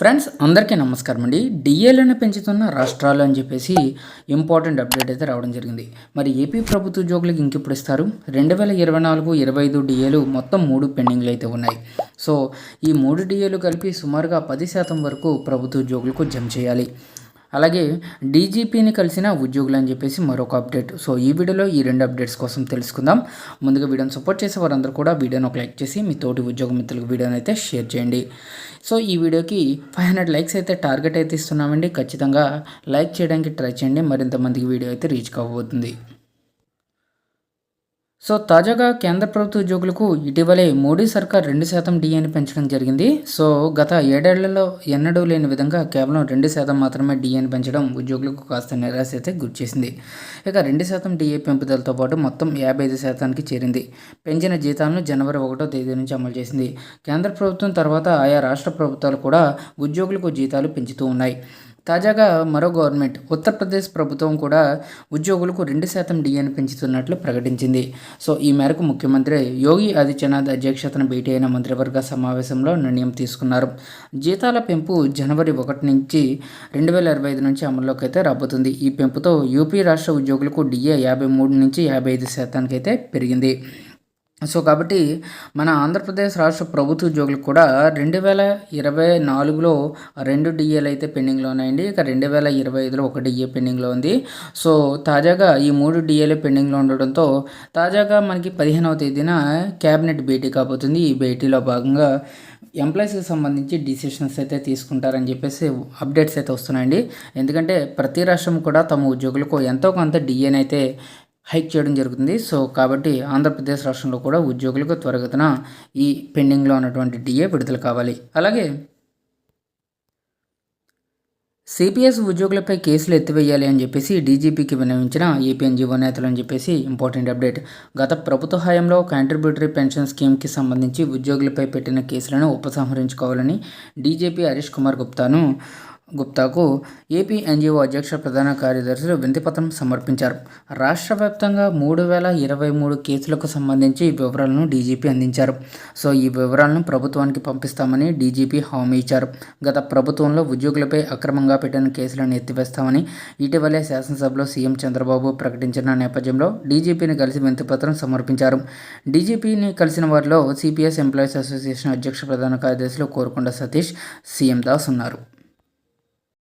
Friends అందరికీ నమస్కారం అండి. డిఏలను పెంచుతున్న రాష్ట్రాలు అని చెప్పేసి ఇంపార్టెంట్ అప్డేట్ అయితే రావడం జరిగింది. మరి ఏపీ ప్రభుత్వ ఉద్యోగులకు ఇంకెప్పుడు ఇస్తారు? రెండు వేల ఇరవై నాలుగు ఇరవై ఐదు డిఏలు మొత్తం మూడు పెండింగ్లు అయితే ఉన్నాయి. సో ఈ మూడు డిఏలు కలిపి సుమారుగా పది శాతం వరకు ప్రభుత్వ ఉద్యోగులకు జమ చేయాలి. అలాగే డీజీపీని కలిసిన ఉద్యోగులు అని చెప్పేసి మరొక అప్డేట్. సో ఈ వీడియోలో ఈ రెండు అప్డేట్స్ కోసం తెలుసుకుందాం. ముందుగా వీడియోని సపోర్ట్ చేసే వారందరూ కూడా వీడియోని ఒక లైక్ చేసి మీ తోటి ఉద్యోగ మిత్రులకు వీడియోని అయితే షేర్ చేయండి. సో ఈ వీడియోకి ఫైవ్ హండ్రెడ్ లైక్స్ అయితే టార్గెట్ అయితే ఇస్తున్నామండి. ఖచ్చితంగా లైక్ చేయడానికి ట్రై చేయండి. మరింత మందికి వీడియో అయితే రీచ్ కాబోతుంది. సో తాజాగా కేంద్ర ప్రభుత్వ ఉద్యోగులకు ఇటీవలే మోడీ సర్కార్ రెండు శాతం డిఏని పెంచడం జరిగింది. సో గత ఏడేళ్ళలో ఎన్నడూ లేని విధంగా కేవలం రెండు శాతం మాత్రమే డిఏని పెంచడం ఉద్యోగులకు కాస్త నిరాశ అయితే గురిచేసింది ఇక రెండు శాతం డిఏ పెంపుదలతో పాటు మొత్తం యాభై ఐదు శాతానికి చేరింది. పెంచిన జీతాలను జనవరి ఒకటో తేదీ నుంచి అమలు చేసింది. కేంద్ర ప్రభుత్వం తర్వాత ఆయా రాష్ట్ర ప్రభుత్వాలు కూడా ఉద్యోగులకు జీతాలు పెంచుతూ ఉన్నాయి. తాజాగా మరో గవర్నమెంట్ ఉత్తరప్రదేశ్ ప్రభుత్వం కూడా ఉద్యోగులకు రెండు శాతం డిఏని పెంచుతున్నట్లు ప్రకటించింది. సో ఈ మేరకు ముఖ్యమంత్రి యోగి ఆదిత్యనాథ్ అధ్యక్షతన భేటీ అయిన మంత్రివర్గ సమావేశంలో నిర్ణయం తీసుకున్నారు. జీతాల పెంపు జనవరి ఒకటి నుంచి రెండు వేల ఇరవై ఐదు నుంచి అమల్లోకి అయితే రాబోతుంది. ఈ పెంపుతో యూపీ రాష్ట్ర ఉద్యోగులకు డిఏ యాభై మూడు నుంచి యాభై ఐదు శాతానికి అయితే పెరిగింది. సో కాబట్టి మన ఆంధ్రప్రదేశ్ రాష్ట్ర ప్రభుత్వ ఉద్యోగులకు కూడా రెండు వేల ఇరవై నాలుగులో రెండు డిఏలు అయితే పెండింగ్లో ఉన్నాయండి. ఇక రెండు వేల ఇరవై ఐదులో ఒక డిఏ పెండింగ్లో ఉంది. సో తాజాగా ఈ మూడు డిఏలు పెండింగ్లో ఉండడంతో తాజాగా మనకి పదిహేనవ తేదీన క్యాబినెట్ భేటీ కాబోతుంది. ఈ భేటీలో భాగంగా ఎంప్లాయీస్కి సంబంధించి డిసిషన్స్ అయితే తీసుకుంటారని చెప్పేసి అప్డేట్స్ అయితే వస్తున్నాయండి. ఎందుకంటే ప్రతి రాష్ట్రం కూడా తమ ఉద్యోగులకు ఎంతో కొంత డిఏని అయితే హైక్ చేయడం జరుగుతుంది. సో కాబట్టి ఆంధ్రప్రదేశ్ రాష్ట్రంలో కూడా ఉద్యోగులకు త్వరగతిన ఈ పెండింగ్లో ఉన్నటువంటి డిఏ విడుదల కావాలి. అలాగే సిపిఎస్ ఉద్యోగులపై కేసులు ఎత్తివేయాలి అని చెప్పేసి డీజీపీకి విన్నవించిన ఏపీఎన్జీఓ నేతలు అని చెప్పేసి ఇంపార్టెంట్ అప్డేట్. గత ప్రభుత్వ హయాంలో కాంట్రిబ్యూటరీ పెన్షన్ స్కీమ్కి సంబంధించి ఉద్యోగులపై పెట్టిన కేసులను ఉపసంహరించుకోవాలని డీజీపీ హరీష్ కుమార్ గుప్తాను గుప్తాకు ఏపీ ఎన్జిఓ అధ్యక్ష ప్రధాన కార్యదర్శులు వినతిపత్రం సమర్పించారు. రాష్ట్ర వ్యాప్తంగా మూడు వేల ఇరవై మూడు కేసులకు సంబంధించి వివరాలను డీజీపీ అందించారు. సో ఈ వివరాలను ప్రభుత్వానికి పంపిస్తామని డీజీపీ హామీ ఇచ్చారు. గత ప్రభుత్వంలో ఉద్యోగులపై అక్రమంగా పెట్టిన కేసులను ఎత్తివేస్తామని ఇటీవలే శాసనసభలో సీఎం చంద్రబాబు ప్రకటించిన నేపథ్యంలో డీజీపీని కలిసి వినతిపత్రం సమర్పించారు. డీజీపీని కలిసిన వారిలో సిపిఎస్ ఎంప్లాయీస్ అసోసియేషన్ అధ్యక్ష ప్రధాన కార్యదర్శులు కోరుకొండ సతీష్ సీఎం దాస్ ఉన్నారు.